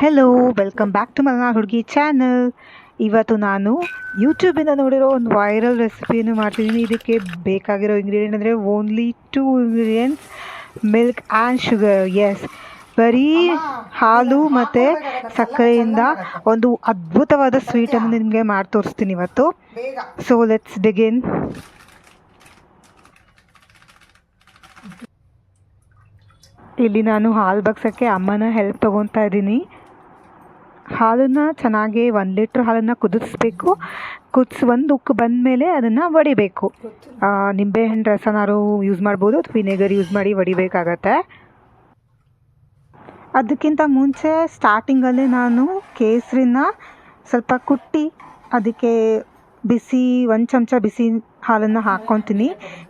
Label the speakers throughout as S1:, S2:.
S1: Hello welcome back to ಮಲ್ನಾ ಹುಡುಗಿ channel ಇವತ್ತು ನಾನು ಯೂಟ್ಯೂಬಿಂದ ನೋಡಿರೋ ಒಂದು ವೈರಲ್ ರೆಸಿಪಿಯನ್ನು ಮಾಡ್ತಿದ್ದೀನಿ. ಇದಕ್ಕೆ ಬೇಕಾಗಿರೋ ಇಂಗ್ರೀಡಿಯೆಂಟ್ ಅಂದರೆ only two ingredients milk and sugar yes ಬರೀ ಹಾಲು ಮತ್ತು ಸಕ್ಕರೆಯಿಂದ ಒಂದು ಅದ್ಭುತವಾದ ಸ್ವೀಟನ್ನು ನಿಮಗೆ ಮಾಡಿ ತೋರಿಸ್ತೀನಿ ಇವತ್ತು. ಸೊ ಲೆಟ್ಸ್ ಬಿಗಿನ್ ಇಲ್ಲಿ ನಾನು ಹಾಲು ಬಗ್ಸೋಕ್ಕೆ ಅಮ್ಮನ ಹೆಲ್ಪ್ ತೊಗೊತಾ ಇದ್ದೀನಿ. ಹಾಲನ್ನು ಚೆನ್ನಾಗಿ ಒಂದು ಲೀಟ್ರ್ ಹಾಲನ್ನು ಕುದಿಸ್ಬೇಕು. ಕುದಿಸಿ ಒಂದು ಉಕ್ಕು ಬಂದ ಮೇಲೆ ಅದನ್ನು ಒಡಿಬೇಕು. ನಿಂಬೆಹಣ್ಣು ರಸನಾರು ಯೂಸ್ ಮಾಡ್ಬೋದು ಅಥವಾ ವಿನೆಗರ್ ಯೂಸ್ ಮಾಡಿ ಒಡಿಬೇಕಾಗತ್ತೆ. ಅದಕ್ಕಿಂತ ಮುಂಚೆ ಸ್ಟಾರ್ಟಿಂಗಲ್ಲೇ ನಾನು ಕೇಸರಿನ ಸ್ವಲ್ಪ ಕುಟ್ಟಿ ಅದಕ್ಕೆ ಬಿಸಿ, ಒಂದು ಚಮಚ ಬಿಸಿ ಹಾಲನ್ನು ಹಾಕ್ಕೊತೀನಿ.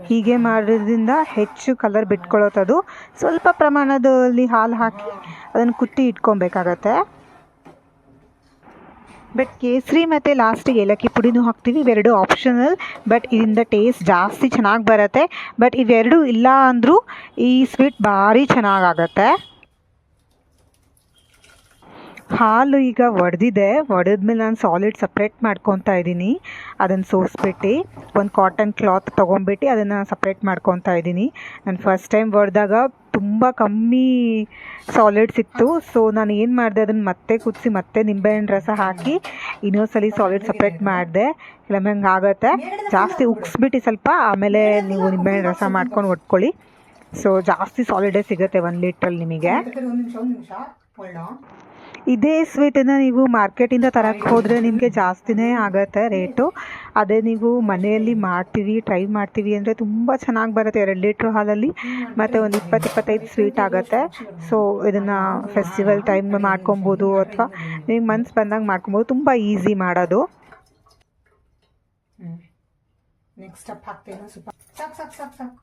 S1: ಹೀಗೆ ಮಾಡೋದ್ರಿಂದ ಹೆಚ್ಚು ಕಲರ್ ಬಿಟ್ಕೊಳ್ಳೋತದು ಸ್ವಲ್ಪ ಪ್ರಮಾಣದಲ್ಲಿ ಹಾಲು ಹಾಕಿ ಅದನ್ನು ಕುಟ್ಟಿ ಇಟ್ಕೊಬೇಕಾಗತ್ತೆ. ಬಟ್ ಕೇಸರಿ ಮತ್ತು ಲಾಸ್ಟಿಗೆ ಏಲಕ್ಕಿ ಪುಡಿನೂ ಹಾಕ್ತೀವಿ. ಇವೆರಡು ಆಪ್ಷನಲ್ ಬಟ್ ಇದರಿಂದ ಟೇಸ್ಟ್ ಜಾಸ್ತಿ ಚೆನ್ನಾಗಿ ಬರುತ್ತೆ. ಬಟ್ ಇವೆರಡು ಇಲ್ಲ ಅಂದರೂ ಈ ಸ್ವೀಟ್ ಭಾರಿ ಚೆನ್ನಾಗಾಗತ್ತೆ. ಹಾಲು ಈಗ ಒಡೆದಿದೆ. ಒಡೆದ್ಮೇಲೆ ನಾನು ಸಾಲಿಡ್ ಸಪ್ರೇಟ್ ಮಾಡ್ಕೊತಾ ಇದ್ದೀನಿ. ಅದನ್ನು ಸೋಸ್ಬಿಟ್ಟು ಒಂದು ಕಾಟನ್ ಕ್ಲಾತ್ ತೊಗೊಂಬಿಟ್ಟು ಅದನ್ನು ಸಪ್ರೇಟ್ ಮಾಡ್ಕೊತಾ ಇದ್ದೀನಿ. ನಾನು ಫಸ್ಟ್ ಟೈಮ್ ಒಡೆದಾಗ ತುಂಬ ಕಮ್ಮಿ ಸಾಲಿಡ್ ಸಿಕ್ತು. ಸೊ ನಾನು ಏನು ಮಾಡಿದೆ ಅದನ್ನು ಮತ್ತೆ ಕುದಿಸಿ ಮತ್ತೆ ನಿಂಬೆಹಣ್ಣು ರಸ ಹಾಕಿ ಇನ್ನೊಂದ್ಸಲಿ ಸಾಲಿಡ್ ಸಪ್ರೇಟ್ ಮಾಡಿದೆ. ಕೆಲವೊಮ್ಮೆ ಹಂಗೆ ಆಗುತ್ತೆ. ಜಾಸ್ತಿ ಉಕ್ಸ್ಬಿಟ್ಟು ಸ್ವಲ್ಪ ಆಮೇಲೆ ನೀವು ನಿಂಬೆಹಣ್ಣು ರಸ ಮಾಡ್ಕೊಂಡು ಒಟ್ಕೊಳ್ಳಿ. ಸೊ ಜಾಸ್ತಿ ಸಾಲಿಡೇ ಸಿಗುತ್ತೆ ಒಂದು ಲೀಟ್ರಲ್ಲಿ ನಿಮಗೆ. ಇದೇ ಸ್ವೀಟನ್ನು ನೀವು ಮಾರ್ಕೆಟಿಂದ ತರಕ್ಕೆ ಹೋದರೆ ನಿಮಗೆ ಜಾಸ್ತಿನೇ ಆಗುತ್ತೆ ರೇಟು ಅದೇ ನೀವು ಮನೆಯಲ್ಲಿ ಮಾಡ್ತೀವಿ ಟ್ರೈ ಮಾಡ್ತೀವಿ ಅಂದರೆ ತುಂಬ ಚೆನ್ನಾಗಿ ಬರುತ್ತೆ ಎರಡು ಲೀಟ್ರ್ ಹಾಲಲ್ಲಿ. ಮತ್ತು ಒಂದು ಇಪ್ಪತ್ತು ಇಪ್ಪತ್ತೈದು ಸ್ವೀಟ್ ಆಗುತ್ತೆ. ಸೊ ಇದನ್ನು ಫೆಸ್ಟಿವಲ್ ಟೈಮ್ ಮಾಡ್ಕೊಬೋದು ಅಥವಾ ನಿಮ್ಗೆ ಮನ್ಸು ಬಂದಾಗ ಮಾಡ್ಕೊಬೋದು. ತುಂಬ ಈಸಿ ಮಾಡೋದು.
S2: ನೆಕ್ಸ್ಟ್ ಸ್ಟೆಪ್ ಹಾಕ್ತೇನೆ. ಸ್ವಲ್ಪ ಸಾಕು ಸಾಕು ಸಾಕು ಸಾಕು.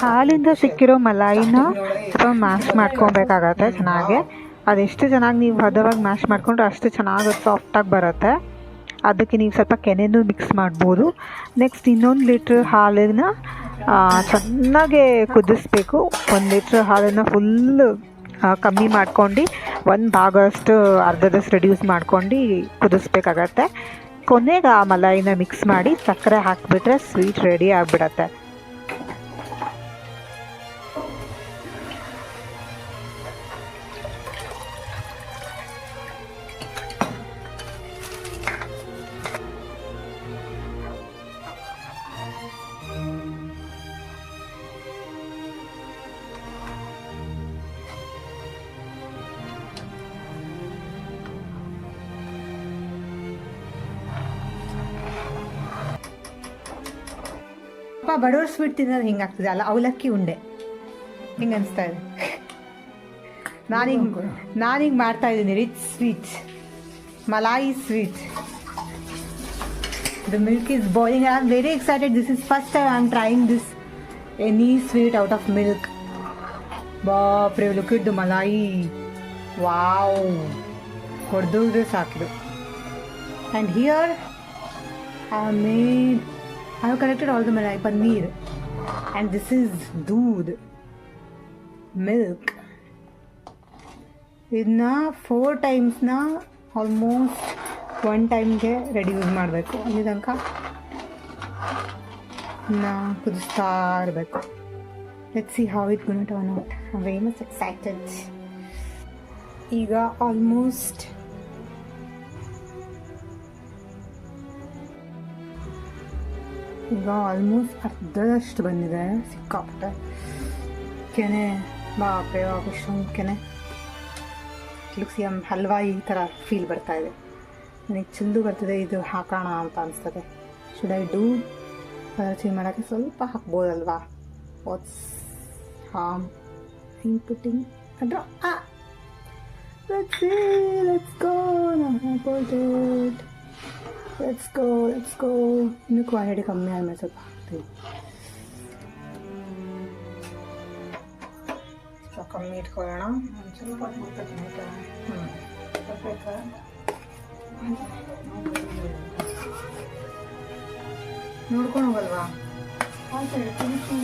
S1: ಹಾಲಿಂದ ಸಿಕ್ಕಿರೋ ಮಲಾಯಿನ ಸ್ವಲ್ಪ ಮ್ಯಾಶ್ ಮಾಡ್ಕೊಬೇಕಾಗತ್ತೆ ಚೆನ್ನಾಗಿ. ಅದೆಷ್ಟು ಚೆನ್ನಾಗಿ ನೀವು ಹದವಾಗಿ ಮ್ಯಾಶ್ ಮಾಡಿಕೊಂಡ್ರೆ ಅಷ್ಟು ಚೆನ್ನಾಗಿ ಸಾಫ್ಟಾಗಿ ಬರುತ್ತೆ. ಅದಕ್ಕೆ ನೀವು ಸ್ವಲ್ಪ ಕೆನೆನೂ ಮಿಕ್ಸ್ ಮಾಡ್ಬೋದು. ನೆಕ್ಸ್ಟ್ ಇನ್ನೊಂದು ಲೀಟ್ರ್ ಹಾಲನ್ನ ಚೆನ್ನಾಗೇ ಕುದಿಸ್ಬೇಕು. ಒಂದು ಲೀಟ್ರ್ ಹಾಲನ್ನು ಫುಲ್ ಕಮ್ಮಿ ಮಾಡ್ಕೊಂಡು, ಒಂದು ಭಾಗಷ್ಟು ಅರ್ಧದಷ್ಟು ರೆಡ್ಯೂಸ್ ಮಾಡ್ಕೊಂಡು ಕುದಿಸ್ಬೇಕಾಗತ್ತೆ. ಕೊನೆಗೆ ಆ ಮಲಾಯಿನ ಮಿಕ್ಸ್ ಮಾಡಿ ಸಕ್ಕರೆ ಹಾಕಿಬಿಟ್ರೆ ಸ್ವೀಟ್ ರೆಡಿ ಆಗಿಬಿಡತ್ತೆ.
S2: ಅಪ್ಪ ಬಡವ್ರ ಸ್ವೀಟ್ ತಿನ್ನೋದು ಹಿಂಗಾಗ್ತದೆ ಅಲ್ಲ ಅವಲಕ್ಕಿ ಉಂಡೆ ಹಿಂಗೆ ಅನಿಸ್ತಾ ಇದೆ ನಾನೀಗ ನಾನೀಗ ಮಾಡ್ತಾ ಇದ್ದೀನಿ rich sweet malai sweet the milk is boiling I am very excited this is first time I am trying this any sweet out of milk ಬಾಪ್ರೆ look it the malai wow ಹೊಡೆದ್ರೆ ಸಾಕಿದು and here I made, I have collected all the malai paneer, and this is doodh, milk. ಇದನ್ನ four ಟೈಮ್ಸ್ನ almost one ಟೈಮ್ಗೆ ready use ಮಾಡಬೇಕು. ಅಲ್ಲಿ ತನಕ ನಾ ಕುದಿಸ್ತಾ ಇರಬೇಕು. Let see how it gonna turn out I very much excited ಈಗ ಆಲ್ಮೋಸ್ಟ್ ಈಗ ಆಲ್ಮೋಸ್ಟ್ ಅರ್ಧದಷ್ಟು ಬಂದಿದೆ ಸಿಕ್ಕಾಪಟ್ಟೆ. ಕೆನೆ ಬಾಪೆ ಬಾಪ್ ಕೆನೆ. ಲುಕ್ಸ್ ಎಂ ಹಲ್ವಾ ಈ ಥರ ಫೀಲ್ ಬರ್ತಾ ಇದೆ. ನನಗೆ ಚೆಂದು ಬರ್ತಿದೆ ಇದು ಹಾಕೋಣ ಅಂತ ಅನಿಸ್ತದೆ. Should I do colour change ಮಾಡೋಕ್ಕೆ ಸ್ವಲ್ಪ ಹಾಕ್ಬೋದಲ್ವಾ? ವಾಟ್ಸ್ ಹಾಮ್ ಹಿಂಗ್ ಪುಟ್ಟಿಂಗ್ ಅಡ್ರ Let's see, let's go. Now. Let's go let's go ಇನ್ನೂ ಕ್ವಾಲಿಟಿ ಕಮ್ಮಿ ಆದ್ಮೇಲೆ ಸ್ವಲ್ಪ ಹಾಕ್ತೀವಿ ಸ್ವಲ್ಪ ಕಮ್ಮಿ ಇಟ್ಕೊಳ್ಳೋಣ ಒಂದು ಸ್ವಲ್ಪ ಹ್ಞೂ ನೋಡ್ಕೊಂಡು ಹೋಗಲ್ವಾ ಆಯ್ತು ಫಿನಿಶಿಂಗ್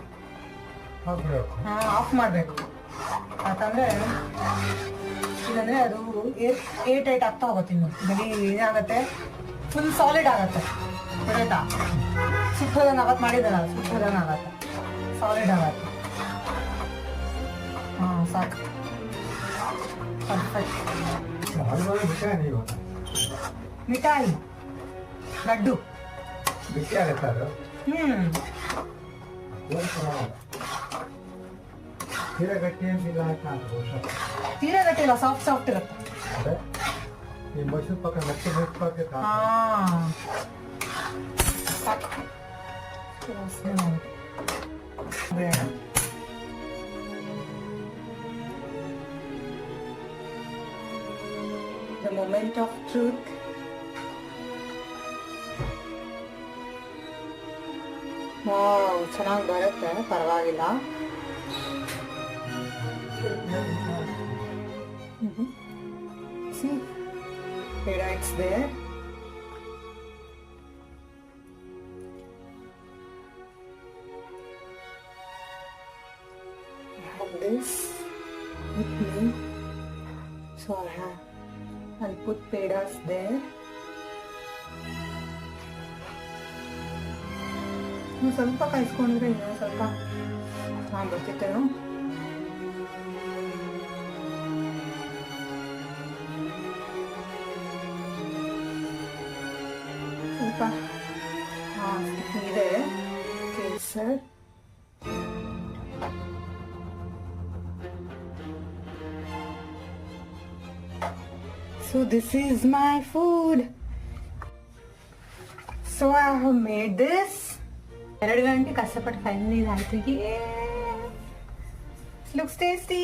S3: ಹಾಕ್ಬಿಡಬೇಕು
S2: ಆಫ್ ಮಾಡಬೇಕು. ಯಾಕಂದ್ರೆ ಇದಂದ್ರೆ ಅದು ಏಟ್ ಏಟ್ ಆಗ್ತಾ ಹೋಗುತ್ತೆ ಇನ್ನು. ಬರೀ ಏನಾಗುತ್ತೆ? ಫುಲ್ ಸಾಲಿಡ್ ಆಗತ್ತೆ. ಗೊತ್ತಾಯ್ತಾ ಸುಟ್ಟೋದಂಗೆ ಅವತ್ತು ಮಾಡಿದಾರ ಸುಟ್ಟೋದಂಗೆ ಆಗತ್ತೆ. ಸಾಲಿಡ್ ಆಗತ್ತೆ. ಹಾಂ ಸಾಕು. ಪರ್ಫೆಕ್ಟ್ ಮಿಠಾಯಿ ಲಡ್ಡು.
S3: ಬಿಸಿ ಆಗುತ್ತೆ ಅದು. ಪರವಾಗಿಲ್ಲ. ತೀರಾ ಗಟ್ಟಿ ಏನಿಲ್ಲ ಅಂತ ನಾನು ಬಹುಶಃ
S2: ತೀರಾ ಗಟ್ಟಿ ಇಲ್ಲ ಸಾಫ್ಟ್ ಸಾಫ್ಟ್ ಇರುತ್ತೆ
S3: ಅದೇ ಈ ಮೈಸೂರು ಪಕ್ಕ ಮತ್ತೆ ಮೈಸೂರು ಪಕ್ಕ
S2: ಹಾ ಸಾಕು ವಾಸನೆ ಮಾಡುತ್ತೆ. ಬೇಡ. The moment of truth. Wow ಚೆನ್ನಾಗಿ ಬರುತ್ತೆ ಪರವಾಗಿಲ್ಲ See, Peda it's there. I have this with me. So I have, I'll put pedas there. ಇನ್ನು ಸ್ವಲ್ಪ ಕಾಯಿಸ್ಕೊಂಡ್ರೆ ಇನ್ನೂ ಸ್ವಲ್ಪ ಚೆನ್ನಾಗಿ ಸ್ವಲ್ಪ ಹಾಂ ಇದೆ Kesar So this is my food. So I have made this. ಎರಡು ಗಂಟೆ ಕಷ್ಟಪಟ್ಟು ಫೈನಲಿ ಆಯ್ತು looks tasty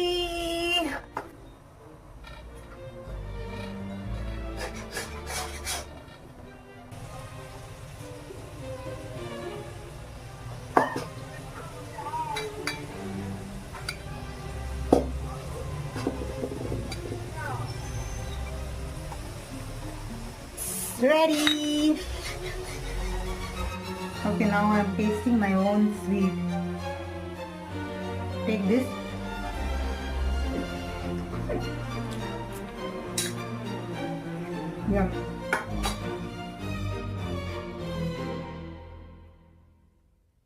S2: ready. Okay, now I'm tasting my own sweet. Take this. Yum.